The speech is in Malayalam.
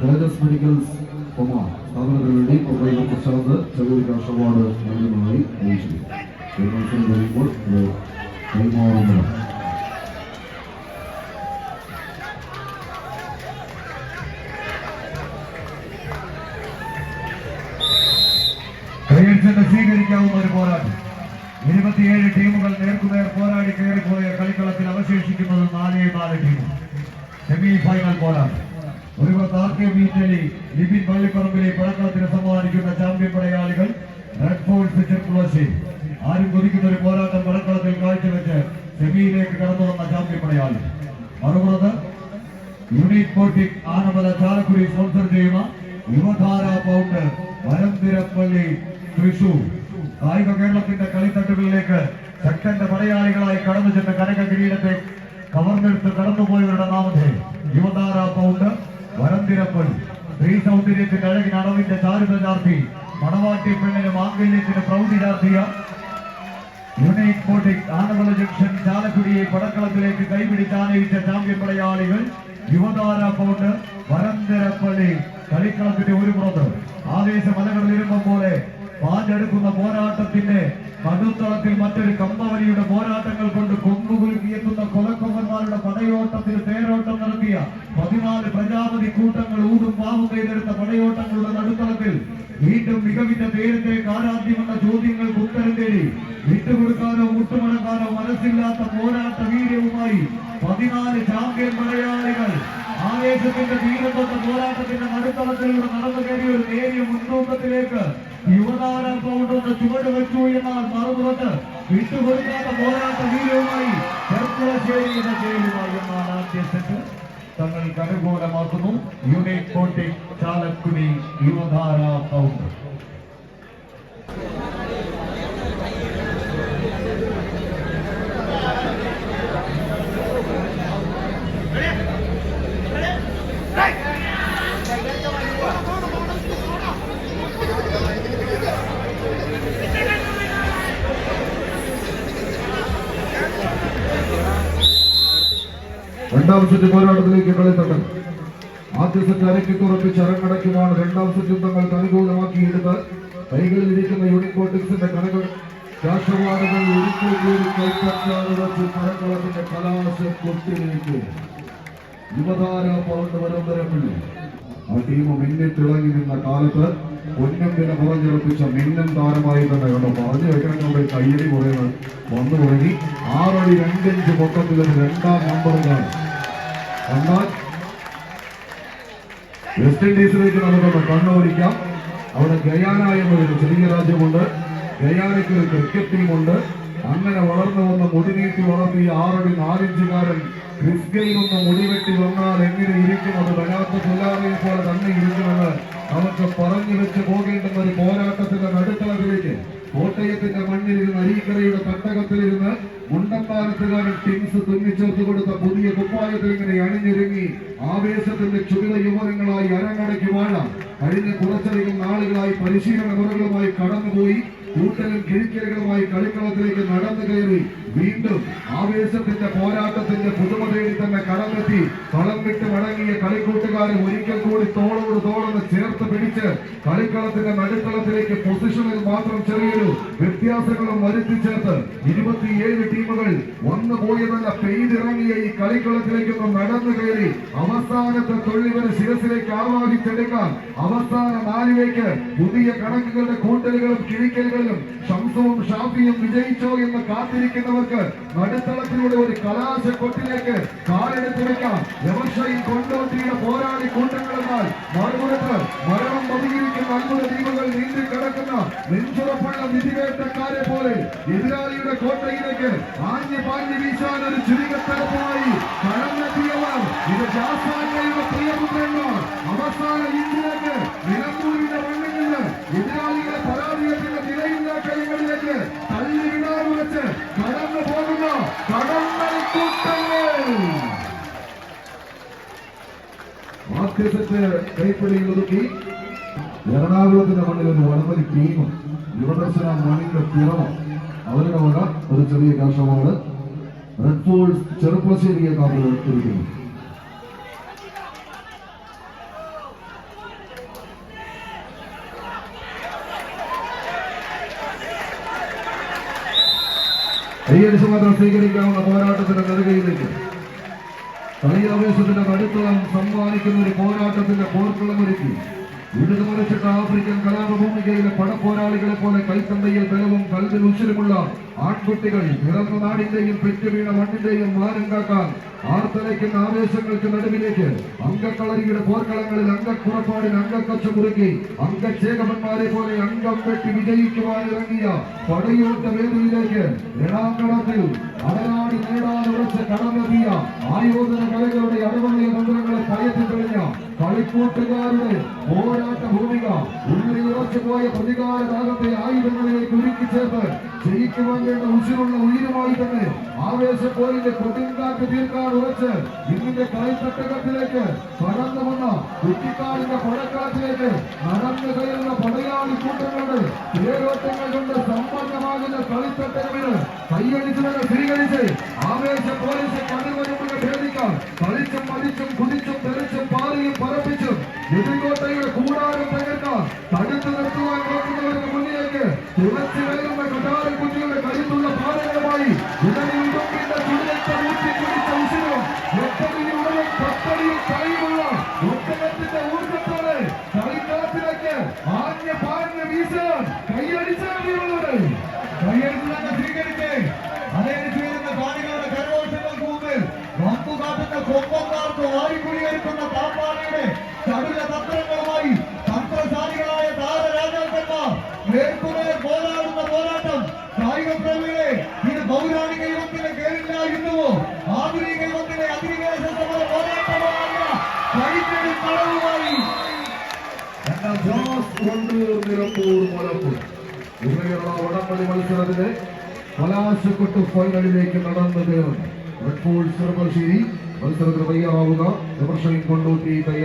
തേജസ് മെഡിക്കൽസ് കൊമ. സ്ഥാപനത്തിന് വേണ്ടി പ്രൊഫൈലർ പ്രശാന്ത് ചെറിയ കാഷ് അവാർഡ് നൽകുന്നതായി അറിയിച്ചു ഈ മത്സരം കഴിയുമ്പോൾ ഇത് കൈമാറുന്നതാണ്. സ്വീകരിക്കാവുന്ന ഒരു പോരാട്ടം. ഇരുപത്തിയേഴ് ടീമുകൾ നേർക്കുനേർ പോരാടി കയറിപ്പോയ കളിക്കളത്തിൽ അവശേഷിക്കുന്നത് നാലേ നാല് ടീമുകൾ സെമി ഫൈനൽ പോരാട്ടം. ഒരു പുറത്ത് ആർ കെ ബീറ്റലി ലിബിൻ പള്ളിപ്പറമ്പിലെ പഴക്കളത്തിന് സമ്മാനിക്കുന്ന ചാമ്പ്യൻ പടയാളികൾ റെഡ് ഫോഴ്സ് ചെറുപ്പുളശ്ശേരി ആരും കൊതിക്കുന്ന ഒരു പോരാട്ടം പടക്കളത്തിൽ കാഴ്ചവെച്ച് സെമിയിലേക്ക് കടന്നു വന്ന ചാമ്പ്യൻ പടയാളി. മറുപുറത്ത് unit boutique Anamala Chalakudy sponsor ചെയ്യുന്ന യുവധാര പൗണ്ട് വരംതിരപ്പള്ളി തൃശൂർ. കായിക കേരളത്തിന്റെ കളിത്തട്ടുകളിലേക്ക് ശക്തന്റെ പടയാളികളായി കടന്നു ചെന്ന കനക കിരീടത്തെ കവർന്നെടുത്ത് കടന്നുപോയവരുടെ നാമത്തെ പൗണ്ട് വരംതിരപ്പള്ളി സ്ത്രീ സൗന്ദര്യത്തിന്റെ അഴകിന് അളവിന്റെ ചാരുത ചാർത്തി മണവാട്ടി പെണ്ണിന് മാംഗല്യത്തിന് പ്രൗഢി ചാർത്തിയ യുണൈറ്റ് ബോട്ടിക് ആനവള ജംഗ്ഷൻ ചാലക്കുടിയെ പടക്കളത്തിലേക്ക് കൈപിടിച്ച് ആനയിച്ച ചാമ്പ്യൻ പടയാളികൾ യുവതാര പൗണ്ട് വരന്തരപ്പള്ളി കളിക്കളത്തിന്റെ ഒരു പുറത്ത്. ആവേശ മലകളിലിരുമ്പം പോലെ പാഞ്ഞെടുക്കുന്ന പോരാട്ടത്തിന്റെ നടുത്തളത്തിൽ മറ്റൊരു കമ്പവലിയുടെ പോരാട്ടങ്ങൾ കൊണ്ട് കൊമ്പുകുലുക്കിയെത്തുന്ന കൊലക്കൊമ്പന്മാരുടെ പടയോട്ടത്തിന് പേരോട്ടം നടത്തിയ പതിനാല് പ്രജാപതി കൂട്ടങ്ങൾ ഊടും പാവും ചെയ്തെടുത്ത പടയോട്ടങ്ങളുടെ നടുത്തളത്തിൽ വീണ്ടും മികവിന്റെ പേരിന്റെ കാരാദ്യമെന്ന ചോദ്യങ്ങൾക്ക് ഉത്തരം തേടി വിട്ടുകൊടുക്കാനോ മുട്ടുമടക്കാനോ മനസ്സില്ലാത്ത പോരാട്ട വീര്യവുമായി പതിനാല് ചാമ്പ്യൻ മലയാളികൾ ആവേശത്തിന്റെ തീരം തൊട്ട പോരാട്ടത്തിന്റെ നടുത്തളത്തിലൂടെ നടന്നു കയറിയ ഒരു നേരിയ മുൻതൂക്കത്തിലേക്ക് യുവതാര പൗണ്ടൊന്ന് ചുവട് വെച്ചു എന്നാൽ മറുപുറത്ത് വിട്ടുകൊടുക്കാത്ത പോരാട്ട വീര്യവുമായി ചെർക്കുളശ്ശേരിയുടെ ജയിലുമായി എന്നാണ് ആദ്യ സെറ്റ് തങ്ങൾക്ക് അനുകൂലമാക്കുന്നു unit coating Chalakudy Yuvadhara pound രണ്ടാം സെറ്റ് പോരാട്ടത്തിലേക്ക് കളിത്തട്ടം ആദ്യ സെറ്റ് അരക്കിട്ടുറപ്പിച്ച് അരങ്ങടയ്ക്കുമാണ് രണ്ടാം സെറ്റ് യുദ്ധങ്ങൾ അനുകൂലമാക്കിയെടുത്ത് കൈകളിൽ ഇരിക്കുന്ന യൂണിക്കോട്ടിക്സിന്റെ കണകൾ രാഷ്ട്രവാദങ്ങൾ ഒരിക്കൽ യുവതാര ആ ടീം നിന്ന കാലത്ത് താരമായി തന്നെ കണ്ടു? പറഞ്ഞു വെക്കണമെന്നുണ്ട് കയ്യടി കുറയുന്നത് വന്നു തുടങ്ങി. ആറടി രണ്ടിഞ്ച് പൊക്കത്തിൽ രണ്ടാം നമ്പറിലാണ് എന്നാൽ വെസ്റ്റ് ഇൻഡീസിലേക്ക് നമുക്കൊന്ന് കണ്ണോടിക്കാം അവിടെ ഗയാന എന്നൊരു ചെറിയ രാജ്യമുണ്ട് ഗയാനയ്ക്ക് ഒരു ക്രിക്കറ്റ് ടീമുണ്ട് അങ്ങനെ വളർന്നു വന്ന മുടി നീട്ടി വളർത്തിയ ആറടി നാലിഞ്ചുകാരൻ ക്രിസ്കയിൽ ഒന്ന് മുടിവെട്ടി വന്നാൽ എങ്ങനെ ഇരിക്കും? അത് വരാത്ത പുല്ലാറിയെ പോലെ തന്നെ ഇരിക്കുമെന്ന് നമുക്ക് പറഞ്ഞു വെച്ച് പോകേണ്ടുന്ന ഒരു പോരാട്ടത്തിന്റെ നടുത്തളത്തിലേക്ക് കോട്ടയത്തിന്റെ മണ്ണിലിരുന്ന് അരീക്കരയുടെ തട്ടകത്തിലിരുന്ന് മുണ്ടമ്പാലത്തുകാരൻ ടിങ്സ് തുന്നിച്ചേർത്ത് കൊടുത്ത പുതിയ കുപ്പായത്തിൽ ഇങ്ങനെ അണിഞ്ഞൊരുങ്ങി ആവേശത്തിന്റെ ക്ഷുഭിത യുവനങ്ങളായി അരങ്ങടയ്ക്കുവാണ് കഴിഞ്ഞ കുറച്ചധികം നാളുകളായി പരിശീലന മുറകളുമായി കടന്നുപോയി. കൂട്ടലും കിഴിക്കലുകളുമായി കളിക്കളത്തിലേക്ക് നടന്നു. കയറി വീണ്ടും ആവേശത്തിന്റെ പോരാട്ടത്തിന്റെ പുതുമ തേടി തന്നെ കടന്നെത്തി കളം വിട്ട് മടങ്ങിയ കളിക്കൂട്ടുകാരെ ഒരിക്കൽ കൂടി തോളോട് തോളെന്ന് ചേർത്ത് പിടിച്ച് കളിക്കളത്തിന്റെ നടുത്തളത്തിലേക്ക് പൊസിഷനിൽ മാത്രം ചെറിയൊരു വ്യത്യാസങ്ങളും വരുത്തി ചേർത്ത് ഇരുപത്തിയേഴ് ടീമുകൾ വന്നു പോയതല്ല പെയ്തിറങ്ങിയ ഈ കളിക്കളത്തിലേക്ക് നടന്നു കയറി അവസാനത്തെ തൊഴിലിവരെ ശിരസിലേക്ക് ആവാഹിച്ചെടുക്കാൻ അവസാന നാലിലേക്ക് പുതിയ കണക്കുകളുടെ കൂട്ടലുകളും കിഴിക്കലുകളും ഷംസവും ഷാഫിയും വിജയിച്ചോ എന്ന് കാത്തിരിക്കുന്നവർക്ക് നടുത്തളത്തിലൂടെ ഒരു കലാശ കൊട്ടിലേക്ക് കാലെടുത്തു വെക്കാം. എവർഷയും കൊണ്ടോട്ടിയുടെ പോരാളി കൂട്ടങ്ങളെന്നാൽ മറുപുറത്ത് മരണം പതിയിരിക്കുന്ന അത്ഭുത ദ്വീപുകൾ നീന്തി കിടക്കുന്ന നെഞ്ചുറപ്പുള്ള വിധിവേട്ടക്കാരെ പോലെ എതിരാളിയുടെ കോട്ടയിലേക്ക് ആഞ്ഞു പാഞ്ഞു വീശാൻ ഒരു ചുരുക്കത്തരപ്പുമായി കൈപ്പിടി ഒതുക്കി എറണാകുളത്തിന്റെ മണ്ണിൽ ഒരു വടംവലി ടീമും യുവദർശന മണിയുടെ പിറമോ അവരുടെ വക ഒരു ചെറിയ കാർഷമാണ് റെഡ് ഫോൾസ് ചെറുപ്പശ്ശേരിയെ കാമ്പ് എടുത്തിരിക്കുന്നു. കൈയടിച്ച് മാത്രം സ്വീകരിക്കാവുന്ന പോരാട്ടത്തിന്റെ നെറുകയിലേക്ക്. കളിയാവേശത്തിന്റെ നടുത്തളം സമ്മാനിക്കുന്ന ഒരു പോരാട്ടത്തിന്റെ പോർക്കളം ഒരുക്കി. മറിച്ചിട്ട് ആഫ്രിക്കൻ കലാപഭൂമികയിലെ പടപ്പോരാളികളെ പോലെ കൈത്തന്തയിൽ ബലവും കൽവിൽ ഉച്ചിലുമുള്ള ആൺകുട്ടികൾ പിറന്ന നാടിന്റെയും പെറ്റുവീണ മണ്ണിന്റെയും മാനം കാക്കാൻ ആർത്തലയ്ക്കുന്ന ആവേശങ്ങൾക്ക് നടുവിലേക്ക് അംഗക്കളരിയുടെ പോർക്കളങ്ങളിൽ അംഗക്കുറപ്പാടിന് അംഗക്കച്ച മുറുക്കി അംഗചേകവന്മാരെ പോലെ അംഗം കെട്ടി വിജയിക്കുവാൻ ഇറങ്ങിയ പടയോട്ട വേദിയിലേക്ക് രണാങ്കണത്തിൽ അടനാടി നേടാൻ ഉറച്ച് കടന്നെത്തിയ ആയോധന കലകളുടെ അടവള്ളിയ തന്ത്രങ്ങളെ കയറ്റി തെളിഞ്ഞ കളിക്കൂട്ടുകാരുടെ പോരാട്ട ഭൂമിക ഉള്ളിൽ ഉറച്ചു പോയ പ്രതികാര ഭാഗത്തെ ആയുധങ്ങളിലേക്ക് ഉരുക്കി ചേർത്ത് ജയിക്കുവാൻ വേണ്ട ഉശിരുള്ള ഉയരമായി തന്നെ ആവേശപ്പോരിന്റെ കൊടുങ്കാറ്റ് തീർക്കാൻ ഉറച്ച് ഇന്നിന്റെ കളിത്തട്ടകത്തിലേക്ക് കടന്നു വന്ന കുറ്റിക്കാടിന്റെ പടക്കളത്തിലേക്ക് നടന്നു കയറുന്ന പടയാളി കൂട്ടങ്ങളുടെ പേരോട്ടങ്ങൾ കൊണ്ട് സമ്പന്നമാകുന്ന കളിത്തട്ടകമിന് കൈയടിച്ചുകൊണ്ട് സ്വീകരിച്ച് ആവേശ പോലീസ് കണ്ണുവരുമ്പോൾ ഭേദിക്കാം കളിച്ചും മതിച്ചും കുതിച്ചും രണ്ടാം ജോസ് കൊണ്ടൂർ നിലമ്പൂർ മലപ്പൂർ ഇവയുള്ള വടംവലി മത്സരത്തിലെ ഫൈനലിലേക്ക് നടന്നു കയറുന്നു റെഡ് ഫോൾ ചെറുപ്പശ്ശേരി മത്സരത്തിന് തയ്യാറാവുക. വിമർശനം കൊണ്ടൂട്ടി തയ്യാർ